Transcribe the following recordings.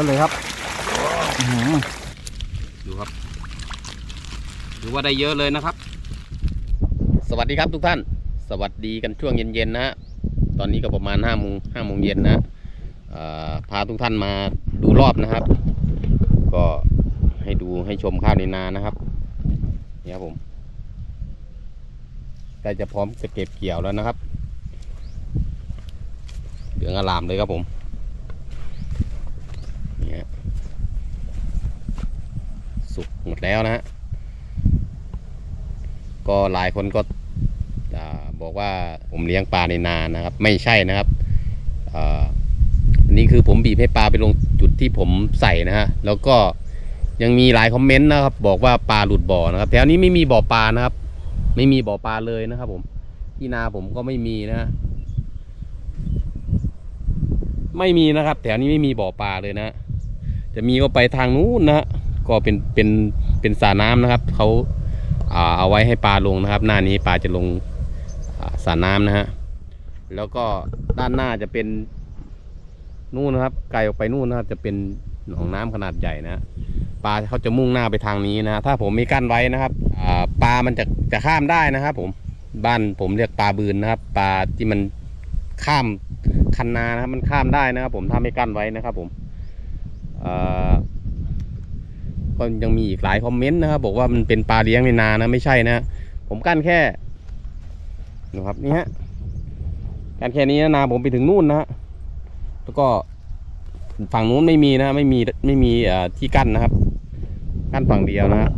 เยอะเลยครับอื้อหือดูครับดูว่าได้เยอะเลยนะครับ สวัสดีครับทุกท่าน สวัสดีกันช่วงเย็นๆนะฮะตอนนี้ก็ประมาณห้าโมงห้าโมงเย็นนะเอ่อพาทุกท่านมาดูรอบนะครับ ก็ให้ดูให้ชมข้าวในนานะครับนี่ครับผมใกล้จะพร้อมจะเก็บเกี่ยวแล้วนะครับเหลืองอลามเลยครับผมนี่ฮะสุก หมดแล้วนะฮะก็หลายคนก็อบอกว่าผมเลี้ยงปลาในนานะครับ ไม่ใช่นะครับอันนี้คือผมบีบให้ปลาไปลงจุดที่ผมใส่นะฮะแล้วก็ยังมีหลายคอมเมนต์นะครับ บอกว่าปลาหลุดบ่อนะครับแถวนี้ไม่มีบ่อปลานะครับ ไม่มีบ่อปลาเลยนะครับ ผมที่นาผมก็ไม่มีนะฮะไม่มีนะครับ แถวนี้ไม่มีบ่อปลาเลยนะ จะมีก็ไปทางนู้นนะฮะ ก็เป็นเป็นเป็นสระน้ำนะครับเขาเอาไว้ให้ปลาลงนะครับ หน้านี้ปลาจะลงสระน้ำนะฮะแล้วก็ด้านหน้าจะเป็นนู่นนะครับ ไกลออกไปนู่นนะครับ จะเป็นหนองน้ำขนาดใหญ่นะปลาเขาจะมุ่งหน้าไปทางนี้นะถ้าผมมีกั้นไว้นะครับปลามันจะจะข้ามได้นะครับ ผมบ้านผมเรียกปลาบืนนะครับปลาที่มันข้ามคันนานะครับมันข้ามได้นะครับ ผมถ้าไม่กั้นไว้นะครับ ผมเอ่อ ก็ยังมีอีกหลายคอมเมนต์นะครับบอกว่ามันเป็นปลาเลี้ยงในนานะไม่ใช่นะ ผมกั้นแค่นะครับนี่ฮะกั้นแค่นี้นะนาผมไปถึงนู่นนะฮะแล้วก็ฝั่งนู้นไม่มีนะไม่มีไม่มีที่กั้นนะครับ กั้นฝั่งเดียวนะฮะ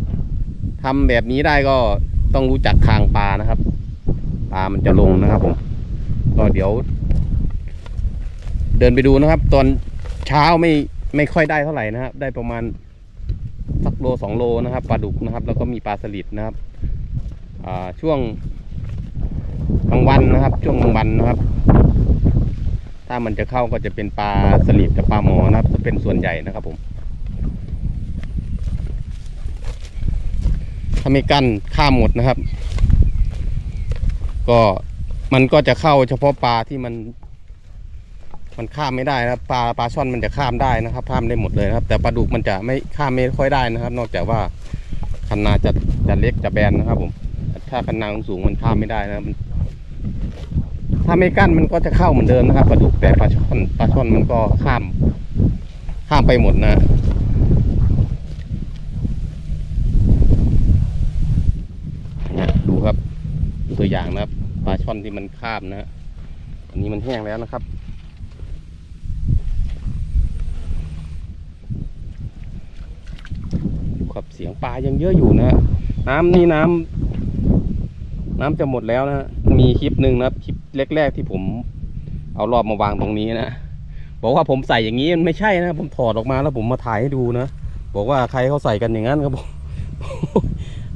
ทำแบบนี้ได้ก็ต้องรู้จักคางปลานะครับปลามันจะลงนะครับผมก็เดี๋ยว เดินไปดูนะครับ ตอนเช้าไม่ไม่ค่อยได้เท่าไหร่นะครับได้ประมาณ โลสองโลนะครับปลาดุกนะครับ แล้วก็มีปลาสลิดนะครับช่วงกลางวันนะครับ ช่วงกลางวันนะครับ ถ้ามันจะเข้าก็จะเป็นปลาสลิดกับปลาหมอนะครับ จะเป็นส่วนใหญ่นะครับผมถ้าไม่กั้นข้ามหมดนะครับ ก็มันก็จะเข้าเฉพาะปลาที่มัน มันข้ามไม่ได้นะปลาปลาช่อนมันจะข้ามได้นะครับ ข้ามได้หมดเลยนะครับ แต่ปลาดุกมันจะไม่ข้ามไม่ค่อยได้นะครับ นอกจากว่าคันนาจะจะเล็กจะแบนนะครับ ผม ถ้าคันนาสูงมันข้ามไม่ได้นะมันถ้าไม่กั้นมันก็จะเข้าเหมือนเดิมนะครับปลาดุกแต่ปลาช่อนปลาช่อนมันก็ข้าม ข้ามไปหมดนะดูครับตัวอย่างนะครับปลาช่อนที่มันข้ามนะอันนี้มันแห้งแล้วนะครับ ดูครับเสียงปลายังเยอะอยู่นะ น้ำนี่น้ำน้ำจะหมดแล้วนะมีคลิปหนึ่งนะคลิปแรก ๆ ที่ผมเอารอบมาวางตรงนี้นะบอกว่าผมใส่อย่างนี้มันไม่ใช่นะ ผมถอดออกมาแล้วผมมาถ่ายให้ดูนะบอกว่าใครเขาใส่กันอย่างนั้นครับผม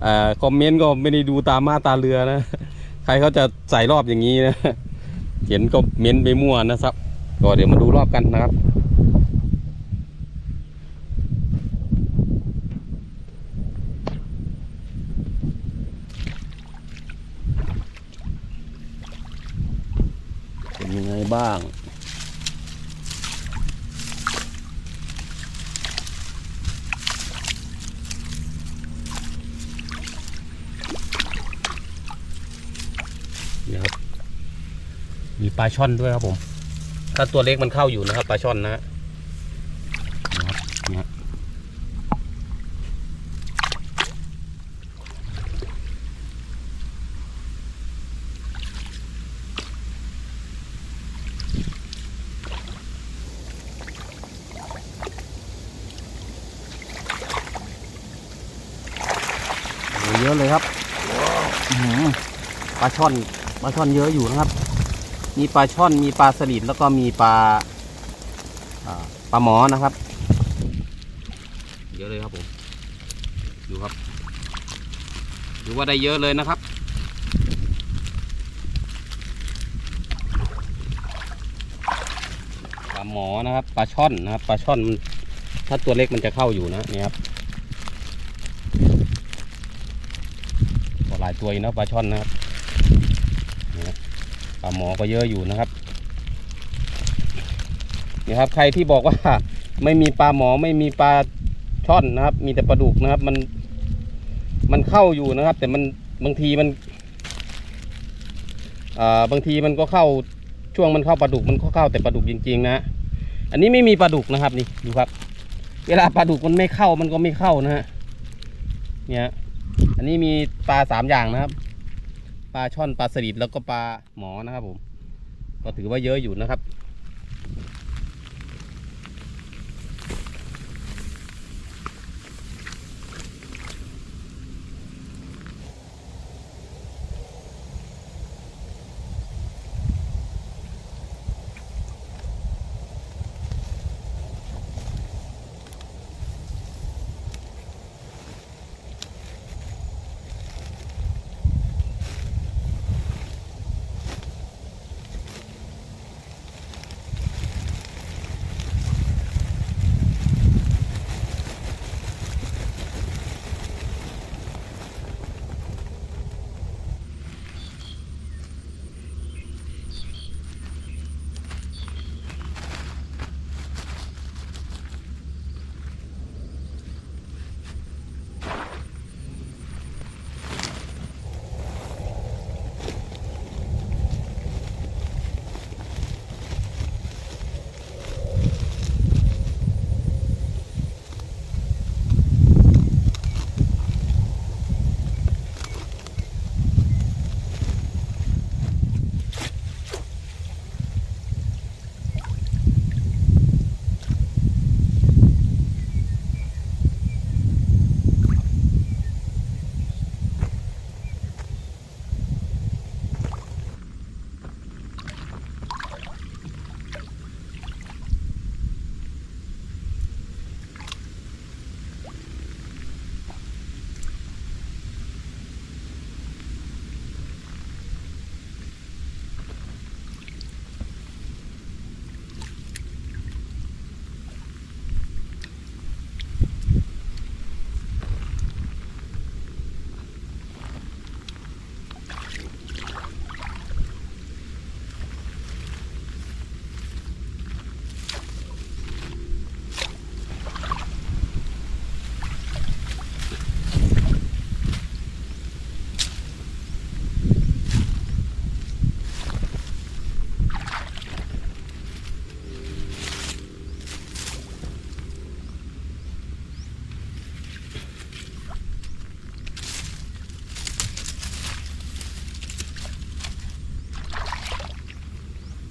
เอ่อคอมเมนต์ก็ไม่ได้ดูตามมาตาเรือนะ ใครเขาจะใส่รอบอย่างนี้นะ เห็นก็เม้นไปมั่วนะครับ ก็เดี๋ยวมาดูรอบกันนะครับ เป็นยังไง บ้าง นี่ครับ มีปลาช่อนด้วยครับผม ถ้าตัวเล็กมันเข้าอยู่นะครับ ปลาช่อนนะฮะนะครับเนี่ย โอ้ เยอะเลยครับปลาช่อนปลาช่อนเยอะอยู่นะครับ มีปลาช่อนมีปลาสลิดแล้วก็มีปลาปลาหมอนะครับ เยอะเลยครับผมดูครับดูว่าได้เยอะเลยนะครับปลาหมอนะครับปลาช่อนนะครับปลาช่อนถ้าตัวเล็กมันจะเข้าอยู่นะนี่ครับก็ห ลายตัวอยู่นะปลาช่อนนะครับปลาหมอก็เยอะอยู่นะครับนี่ครับใครที่บอกว่าไม่มีปลาหมอไม่มีปลาช่อนนะครับ มีแต่ปลาดุกนะครับ มัน มันเข้าอยู่นะครับ แต่มันบางทีมันอ่าบางทีมันก็เข้าช่วงมันเข้าปลาดุกมันก็เข้าแต่ปลาดุกจริงๆนะอันนี้ไม่มีปลาดุกนะครับนี่ดูครับ เวลาปลาดุกมันไม่เข้ามันก็ไม่เข้านะฮะเนี่ย อันนี้มีปลาสามอย่างนะครับ ปลาช่อนปลาสลิดแล้วก็ปลาหมอนะครับผม ก็ถือว่าเยอะอยู่นะครับ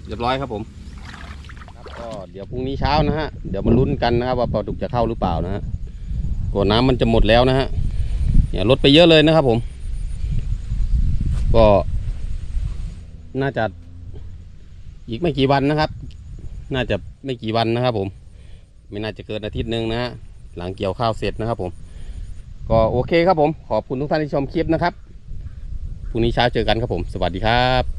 เรียบร้อยครับผมครับก็เดี๋ยวพรุ่งนี้เช้านะฮะเดี๋ยวมาลุ้นกันนะครับว่าปลาดุกจะเข้าหรือเปล่านะฮะก่อนน้ำมันจะหมดแล้วนะฮะเนี่ยลดไปเยอะเลยนะครับผม ก็น่าจะอีกไม่กี่วันนะครับ น่าจะไม่กี่วันนะครับผม ไม่น่าจะเกินอาทิตย์หนึ่งนะฮะหลังเกี่ยวข้าวเสร็จนะครับผม ก็โอเคครับผม ขอบคุณทุกท่านที่ชมคลิปนะครับพรุ่งนี้เช้าเจอกันครับผม สวัสดีครับ